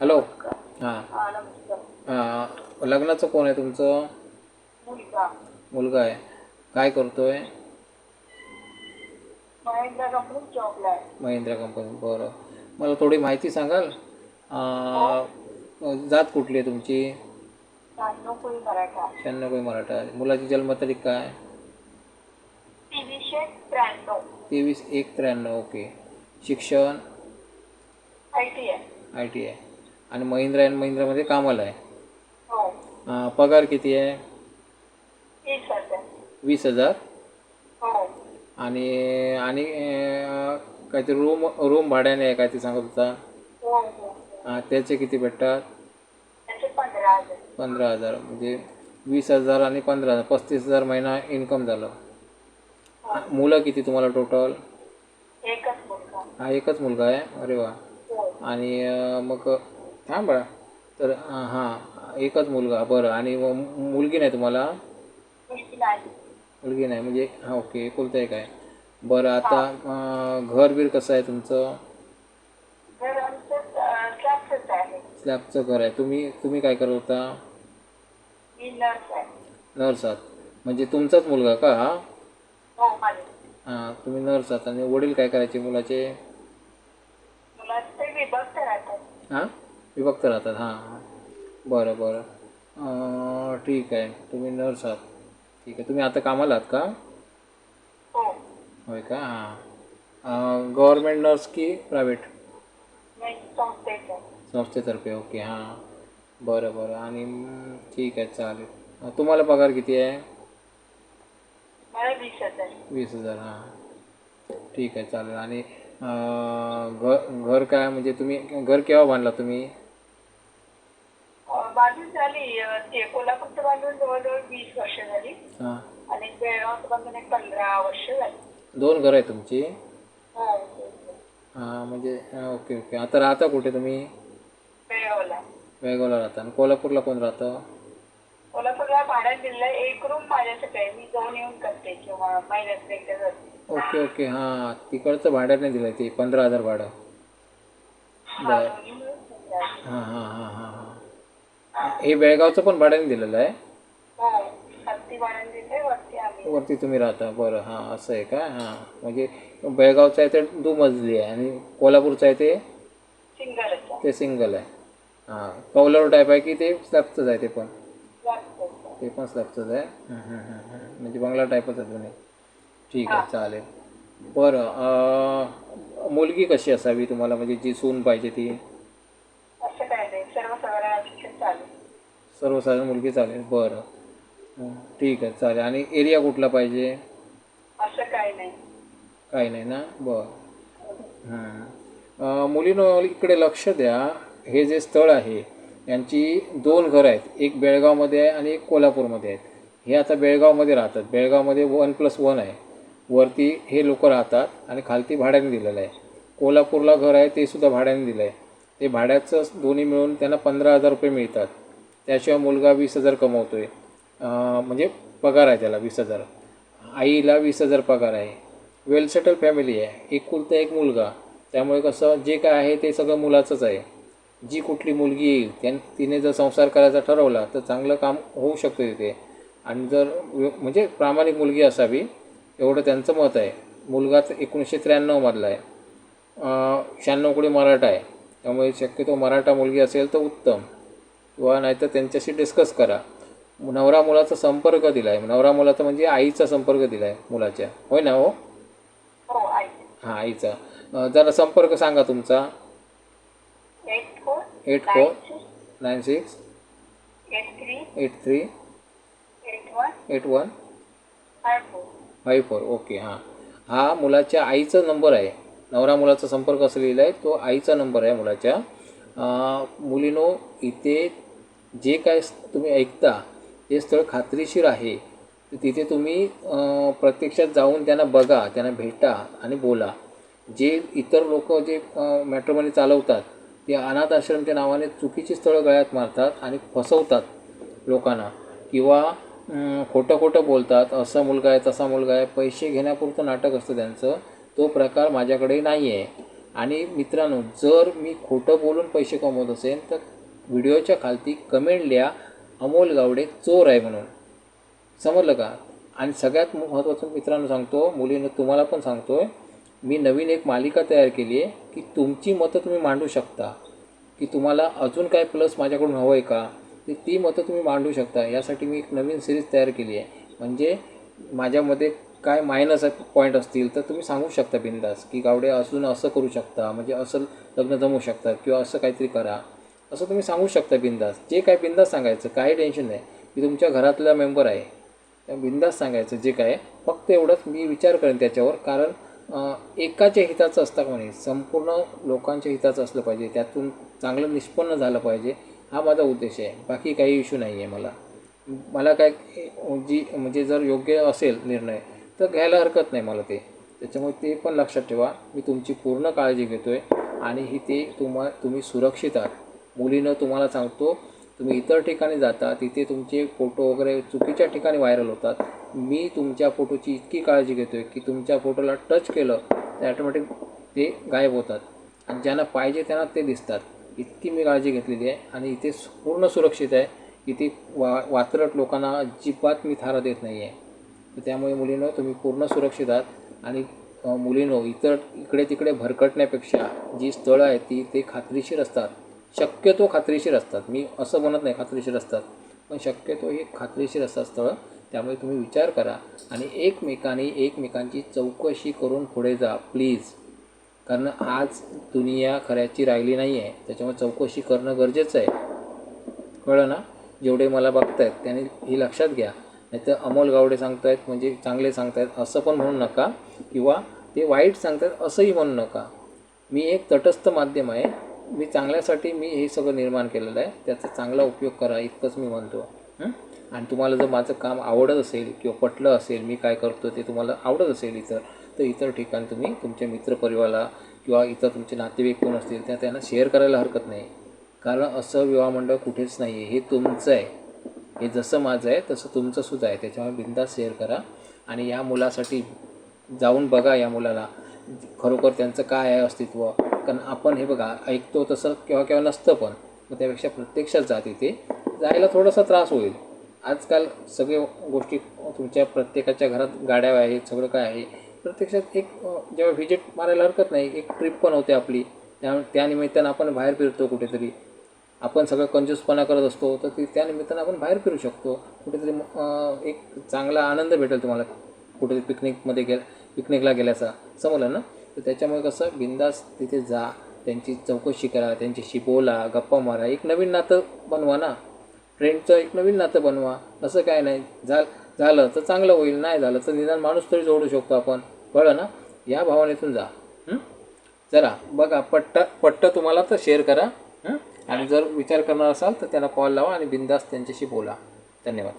Hello हां. हा नमस्कार. हां लग्नाचं कोण आहे तुमचं? मुलगा. मुलगा आहे. काय करतोय? महेंद्र कंपनी बरं. मला थोडी माहिती सांगाल? अं, जात कुठली आहे तुमची? शहाण्णव कोळी मराठा. शहाण्णव मराठा. आहे मुलाची जन्मतारीख काय? तेवीसशे त्र्याण्णव. तेवीस एक त्र्याण्णव ओके. शिक्षण? आय टी आहे आय टी आहे आणि महिंद्रा अँड महिंद्रामध्ये कामाला आहे. हो. अं, पगार किती आहे? तीस हजार. वीस हजार. हो. आणि आणि अं, काहीतरी रूम रूम भाड्याने आहे काय ते सांगत होता हो हो अं, त्याचे किती भेटतात? त्याचे पंधरा हजार. पंधरा हजार. म्हणजे वीस हजार आणि पंधरा हजार. पस्तीस हजार महिना इन्कम झालं. मुलं किती तुम्हाला टोटल? एकच मुलगा. हा एकच मुलगा आहे? अरे वा. हो. आणि अं, मग थांब बाळा तर हां एकच मुलगा बरं. आणि मग मुलगी नाही तुम्हाला? मुलगी नाही. म्हणजे हां ओके एकुलतं एक आहे. बरं आता घर बीर कसं आहे तुमचं? स्लॅबचं घर आहे. तुम्ही तुम्ही काय करत होता? नर्स आहे. नर्स आहात. म्हणजे तुमचाच मुलगा का हा? हो तुम्ही नर्स आहात. आणि वडील काय करायचे मुलाचे? हां? विभक्त राहतात हां हां. बरं बरं. ठीक आहे. तुम्ही नर्स आहात. ठीक आहे. तुम्ही आता कामाला आहात का? हो. होय का? हां. गव्हर्मेंट नर्स की प्रायव्हेट संस्थेतर्फे. ओके हां. बरं बरं. आणि ठीक आहे चालेल. तुम्हाला पगार किती आहे? वीस हजार. हां. ठीक आहे चालेल. आणि घर घर काय? म्हणजे तुम्ही घर केव्हा बांधला तुम्ही? बांधून झाली ते कोल्हापूरचं बांधून जवळजवळ वीस वर्ष झाली. हां. आणि बेळगावचं बांधून एक पंधरा वर्ष झाली. दोन घरं आहे तुमची? हो हां म्हणजे हां, ओके ओके. आता राहता कुठे तुम्ही? बेळगावला राहता. आणि कोल्हापूरला कोण राहतं? कोल्हापूरला भाड्यात दिलं एक रूम माझ्यासाठी आहे. मी जाऊन येऊन करते किंवा महिन्यात एकदा जाते. Okay okay. हां तिकडचं भाड्याने दिलं आहे ते पंधरा हजार भाडं. हा. हां हां हां हां. हां बेळगावचं पण भाड्याने दिलेलं आहे? हो वरती तुम्ही राहता बरं. हां असं आहे का? हां म्हणजे बेळगावचं आहे ते दुमजली आहे आणि कोल्हापूरचं आहे ते? ते. सिंगल आहे. हां कौलर टाईप आहे की ते स्लॅबचंच आहे ते पण. ते पण स्लॅबचंच आहे. म्हणजे बंगला टाईपच आहे तुम्ही. ठीक आहे चालेल. बरं मुलगी कशी असावी तुम्हाला? म्हणजे जी सून पाहिजे ती असं काय नाही सर्व सगळ्या शिक्षण चालू सर्वसाधारण मुलगी चालेल. बरं. ठीक आहे चालेल. आणि एरिया कुठला पाहिजे? असं काय नाही. काही नाही ना? बरं. हं. मुलीनं इकडे लक्ष द्या. हे जे स्थळ आहे यांची दोन घरं आहेत. एक बेळगावमध्ये आहे आणि एक कोल्हापूरमध्ये आहेत. हे आता बेळगावमध्ये राहतात. बेळगावमध्ये वन प्लस वन आहे. वरती हे लोक राहतात आणि खालती भाड्याने दिलेलं आहे. कोल्हापूरला घर आहे ते सुद्धा भाड्याने दिलं आहे ते भाड्याचं दोन्ही मिळून त्यांना पंधरा हजार रुपये मिळतात. त्याशिवाय मुलगा वीस हजार कमवतो आहे म्हणजे पगार आहे त्याला वीस हजार. आईला वीस हजार पगार आहे. वेल सेटल फॅमिली आहे. एकुलता एक मुलगा. त्यामुळे कसं जे काय आहे ते सगळं मुलाचंच आहे. जी कुठली मुलगी येईल त्यां तिने जर संसार करायचा ठरवला तर चांगलं काम होऊ शकतं तिथे. आणि जर म्हणजे प्रामाणिक मुलगी असावी एवढं त्यांचं मत आहे. मुलगा तर एकोणीसशे त्र्याण्णवमधला आहे. शहाण्णव कोडी मराठा आहे. त्यामुळे शक्यतो मराठा मुलगी असेल तर उत्तम. किंवा नाहीतर त्यांच्याशी डिस्कस करा. नवरा मुलाचा संपर्क दिला आहे नवरा मुलाचा म्हणजे आईचा संपर्क दिला आहे मुलाच्या. होय ना हो? हो हां आईचा. जरा संपर्क सांगा तुमचा. Eight four. Nine six. Eight three. Eight one. Five four. Okay हां. हा मुलाच्या आईचा नंबर आहे. नवरा मुलाचा संपर्क असं लिहिला आहे तो आईचा नंबर आहे मुलाच्या. मुलीनो इथे जे काय तुम्ही ऐकता ते स्थळ खात्रीशीर आहे तिथे तुम्ही प्रत्यक्षात जाऊन त्यांना बघा त्यांना भेटा आणि बोला. जे इतर लोक जे मॅट्रोमनी चालवतात ते अनाथ आश्रमच्या नावाने चुकीची स्थळं गळ्यात मारतात आणि फसवतात लोकांना. किंवा खोटं खोटं बोलतात असा मुलगा आहे तसा मुलगा आहे पैसे घेण्यापुरतं नाटक असतं त्यांचं तो प्रकार माझ्याकडे नाही आहे आणि मित्रांनो जर मी खोटं बोलून पैसे कमवत असेल तर व्हिडिओच्या खालती कमेंट लिहा अमोल गावडे चोर आहे म्हणून. समजलं का? आणि सगळ्यात महत्त्वाचं मित्रांनो सांगतो मुलीनं तुम्हाला पण सांगतो आहे मी नवीन एक मालिका तयार केली आहे की तुमची मतं तुम्ही मांडू शकता. की तुम्हाला अजून काय प्लस माझ्याकडून हवं आहे का? ती ती मतं तुम्ही मांडू शकता. यासाठी मी एक नवीन सिरीज तयार केली आहे. म्हणजे माझ्यामध्ये काय मायनस पॉईंट असतील तर तुम्ही सांगू शकता बिंदास की गावडे अजून असं करू शकता म्हणजे असं लग्न जमू शकतात किंवा असं काहीतरी करा. असं तुम्ही सांगू शकता बिंदास. जे काय बिंदास सांगायचं काही टेन्शन नाही. मी तुमच्या घरातला मेंबर आहे. त्या बिंदास सांगायचं जे काय आहे. फक्त एवढंच मी विचार करेन त्याच्यावर. कारण एकाच्या हिताचं असता म्हणे संपूर्ण लोकांच्या हिताचं असलं पाहिजे. त्यातून चांगलं निष्पन्न झालं पाहिजे. हा माझा उद्देश आहे. बाकी काही इश्यू नाही आहे मला. मला काय जी म्हणजे जर योग्य असेल निर्णय तर घ्यायला हरकत नाही मला ते. त्याच्यामुळे ते पण लक्षात ठेवा. मी तुमची पूर्ण काळजी घेतो आहे आणि ही ते तुम्हा तुम्ही सुरक्षित आहात. मुलीनं तुम्हाला सांगतो तुम्ही इतर ठिकाणी जाता तिथे तुमचे फोटो वगैरे चुकीच्या ठिकाणी व्हायरल होतात. मी तुमच्या फोटोची इतकी काळजी घेतो आहे की तुमच्या फोटोला टच केलं तर ॲटोमॅटिक ते गायब होतात. आणि ज्यांना पाहिजे त्यांना ते दिसतात. इतकी मी काळजी घेतलेली आहे आणि इथे पूर्ण सुरक्षित आहे. इथे वा वात्रट लोकांना अजिबात मी थारा देत नाही आहे तर त्यामुळे मुलीनं तुम्ही पूर्ण सुरक्षित आहात. आणि मुलीनो इतर इकडे तिकडे भरकटण्यापेक्षा जी स्थळं आहेत ती ते खात्रीशीर असतात. शक्यतो खात्रीशीर असतात. मी असं म्हणत नाही खात्रीशीर असतात पण शक्यतो हे खात्रीशीर असतात स्थळं त्यामुळे तुम्ही विचार करा आणि एकमेकांनी एकमेकांची चौकशी करून पुढे जा प्लीज. कारण आज दुनिया खऱ्याची राहिली नाही आहे त्याच्यामुळे चौकशी करणं गरजेचं आहे. कळलं ना? जेवढे मला बघतायत त्यांनी ही लक्षात घ्या. नाही तर अमोल गावडे सांगतायत म्हणजे चांगले सांगतायत असं पण म्हणू नका. किंवा ते वाईट सांगतायत असंही म्हणू नका. मी एक तटस्थ माध्यम आहे. मी चांगल्यासाठी मी हे सगळं निर्माण केलेलं आहे. त्याचा चांगला उपयोग करा इतकंच मी म्हणतो. आणि तुम्हाला जर माझं काम आवडत असेल किंवा पटलं असेल मी काय करतो ते तुम्हाला आवडत असेल इतर तर इतर ठिकाणी तुम्ही तुमच्या मित्रपरिवाराला किंवा इतर तुमचे नातेवाईक कोण असतील त्या त्यांना शेअर करायला हरकत नाही. कारण असं विवाह मंडळ कुठेच नाही आहे हे तुमचं आहे. हे जसं माझं आहे तसं तुमचं सुद्धा आहे. त्याच्यामुळे बिंदास शेअर करा. आणि या मुलासाठी जाऊन बघा या मुलाला. खरोखर त्यांचं काय आहे अस्तित्व? कारण आपण हे बघा ऐकतो तसं केव्हा केव्हा नसतं पण मग त्यापेक्षा प्रत्यक्षात जा तिथे जायला थोडासा त्रास होईल. आजकाल सगळे गोष्टी तुमच्या प्रत्येकाच्या घरात गाड्या आहेत सगळं काय आहे. प्रत्यक्षात एक जेव्हा व्हिजिट मारायला हरकत नाही एक ट्रिप पण होते आपली. त्या त्यानिमित्तानं आपण बाहेर फिरतो कुठेतरी. आपण सगळं कंजूसपणा करत असतो तर ती त्या निमित्तानं आपण बाहेर फिरू शकतो. कुठेतरी एक चांगला आनंद भेटेल तुम्हाला कुठेतरी पिकनिकमध्ये गे पिकनिकला गेल्याचा. समजलं ना? तर त्याच्यामुळे कसं बिंदास तिथे जा त्यांची चौकशी करा त्यांच्याशी बोला गप्पा मारा. एक नवीन नातं बनवा ना. फ्रेंडचं एक नवीन नातं बनवा. असं काय नाही. झाल झालं तर चांगलं होईल नाही झालं तर निदान माणूस तरी जोडू शकतो आपण. कळलं ना? या भावनेतून जा. जरा बघा पट्ट पट्ट तुम्हाला तर शेअर करा. आणि जर विचार करणार असाल तर त्यांना कॉल लावा आणि बिंदास त्यांच्याशी बोला. धन्यवाद.